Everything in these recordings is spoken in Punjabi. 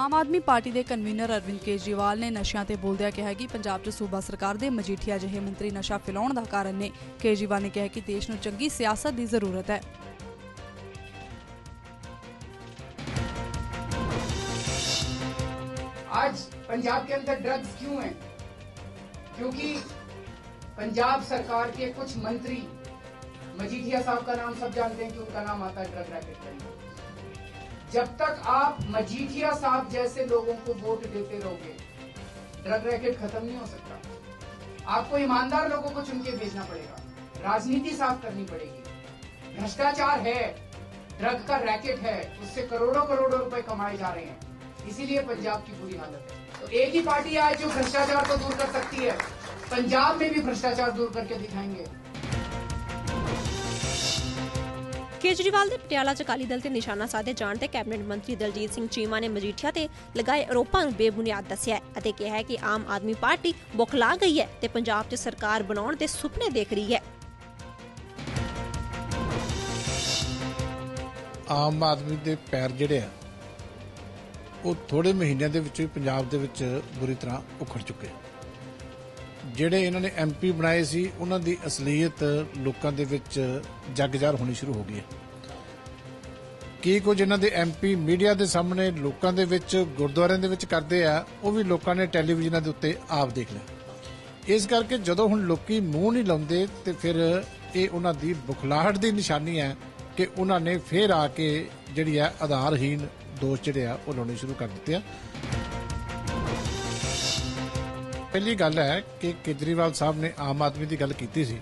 ਆਮ ਆਦਮੀ ਪਾਰਟੀ ਦੇ ਕਨਵੀਨਰ ਅਰਵਿੰਦ ਕੇਜਰੀਵਾਲ ਨੇ ਨਸ਼ਿਆਂ ਤੇ ਬੋਲਦਿਆਂ ਕਿਹਾ ਕਿ ਪੰਜਾਬ 'ਚ ਸੂਬਾ ਸਰਕਾਰ ਦੇ ਮਜੀਠੀਆ ਜਿਹੇ ਮੰਤਰੀ ਨਸ਼ਾ ਫੈਲਾਉਣ ਦਾ ਕਾਰਨ ਨੇ ਕੇਜਰੀਵਾਲ ਨੇ ਕਿਹਾ ਕਿ ਦੇਸ਼ ਨੂੰ ਚੰਗੀ ਸਿਆਸਤ ਦੀ ਜ਼ਰੂਰਤ ਹੈ आज पंजाब के अंदर ड्रग्स क्यों हैं क्योंकि पंजाब सरकार के कुछ मंत्री मजीठिया साहब का नाम सब जानते हैं कि उनका नाम आता है ड्रग रैकेट के अंदर जब तक आप मजीठिया साहब जैसे लोगों को वोट देते रहोगे ड्रग रैकेट खत्म नहीं हो सकता। आपको ईमानदार लोगों को चुन के भेजना पड़ेगा। राजनीति साफ़ करनी पड़ेगी। भ्रष्टाचार है ड्रग का रैकेट है, उससे करोड़ों करोड़ों रुपए कमाए जा रहे हैं। इसीलिए पंजाब की बुरी हालत है। तो एक ही पार्टी आए जो भ्रष्टाचार को दूर कर सकती है। पंजाब में भी भ्रष्टाचार दूर करके दिखाएँगे। ਕੇਜਰੀਵਾਲ ਦੇ ਪਟਿਆਲਾ ਚ ਅਕਾਲੀ ਦਲ ਤੇ ਨਿਸ਼ਾਨਾ ਸਾਧੇ ਜਾਣ ਤੇ ਕੈਬਨਿਟ ਮੰਤਰੀ ਦਲਜੀਤ ਸਿੰਘ ਚੀਮਾ ਨੇ ਮਜੀਠੀਆ ਤੇ ਲਗਾਏ ਆਰੋਪਾਂ ਨੂੰ ਬੇਬੁਨਿਆਦ ਦੱਸਿਆ ਅਤੇ ਕਿਹਾ ਹੈ ਕਿ ਆਮ ਆਦਮੀ ਪਾਰਟੀ ਬੁਖਲਾ ਗਈ ਹੈ ਤੇ ਪੰਜਾਬ 'ਚ ਸਰਕਾਰ ਬਣਾਉਣ ਦੇ ਸੁਪਨੇ ਦੇਖ ਰਹੀ ਹੈ ਆਮ ਆਦਮੀ ਦੇ ਪੈਰ ਜਿਹੜੇ ਆ, ਉਹ ਥੋੜੇ ਮਹੀਨਿਆਂ ਦੇ ਵਿੱਚ ਹੀ ਪੰਜਾਬ ਦੇ ਵਿੱਚ ਬੁਰੀ ਤਰ੍ਹਾਂ ਉਖੜ ਚੁੱਕੇ ਆ। ਜਿਹੜੇ ਇਹਨਾਂ ਨੇ ਐਮਪੀ ਬਣਾਏ ਸੀ, ਉਹਨਾਂ ਦੀ ਅਸਲੀਅਤ ਲੋਕਾਂ ਦੇ ਵਿੱਚ ਜਗਜਾਰ ਹੋਣੀ ਸ਼ੁਰੂ ਹੋ ਗਈ ਹੈ। ਕੀ ਕੁਝ ਇਹਨਾਂ ਦੇ ਐਮਪੀ ਮੀਡੀਆ ਦੇ ਸਾਹਮਣੇ ਲੋਕਾਂ ਦੇ ਵਿੱਚ, ਗੁਰਦੁਆਰਿਆਂ ਦੇ ਵਿੱਚ ਕਰਦੇ ਆ, ਉਹ ਵੀ ਲੋਕਾਂ ਨੇ ਟੈਲੀਵਿਜ਼ਨਾਂ ਦੇ ਉੱਤੇ ਆਪ ਦੇਖ ਲਿਆ। ਇਸ ਕਰਕੇ ਜਦੋਂ ਹੁਣ ਲੋਕੀ ਮੂੰਹ ਨਹੀਂ ਲਾਉਂਦੇ, ਤੇ ਫਿਰ ਇਹ ਉਹਨਾਂ ਦੀ ਬੁਖਲਾਹਟ ਦੀ ਨਿਸ਼ਾਨੀ ਹੈ ਕਿ ਉਹਨਾਂ ਨੇ ਫੇਰ ਆ ਕੇ ਜਿਹੜੀ ਆ ਆਧਾਰਹੀਨ ਦੋਸ਼ ਜਿਹੜੇ ਆ, ਉਹ ਲਾਉਣੇ ਸ਼ੁਰੂ ਕਰ ਦਿੱਤੇ ਆ। ਪਹਿਲੀ ਗੱਲ ਹੈ ਕਿ ਕੇਜਰੀਵਾਲ ਸਾਹਿਬ ਨੇ ਆਮ ਆਦਮੀ ਦੀ ਗੱਲ ਕੀਤੀ ਸੀ।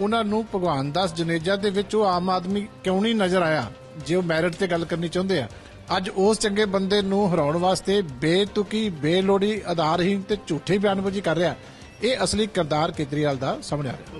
ਉਹਨਾਂ ਨੂੰ ਭਗਵਾਨ ਦਾਸ ਜਨੇਜਾ ਦੇ ਵਿੱਚ ਉਹ ਆਮ ਆਦਮੀ ਕਿਉਂ ਨਹੀਂ ਨਜ਼ਰ ਆਇਆ, ਜੇ ਉਹ ਮੈਰਿਟ ਤੇ ਗੱਲ ਕਰਨੀ ਚਾਹੁੰਦੇ ਆ? ਅੱਜ ਉਸ ਚੰਗੇ ਬੰਦੇ ਨੂੰ ਹਰਾਉਣ ਵਾਸਤੇ ਬੇਤੁਕੀ, ਬੇਲੋੜੀ, ਆਧਾਰਹੀਣ ਤੇ ਝੂਠੇ ਬਿਆਨਬਾਜ਼ੀ ਕਰ ਰਿਹਾ। ਇਹ ਅਸਲੀ ਕਿਰਦਾਰ ਕੇਜਰੀਵਾਲ ਦਾ ਸਾਹਮਣੇ ਆ ਰਿਹਾ।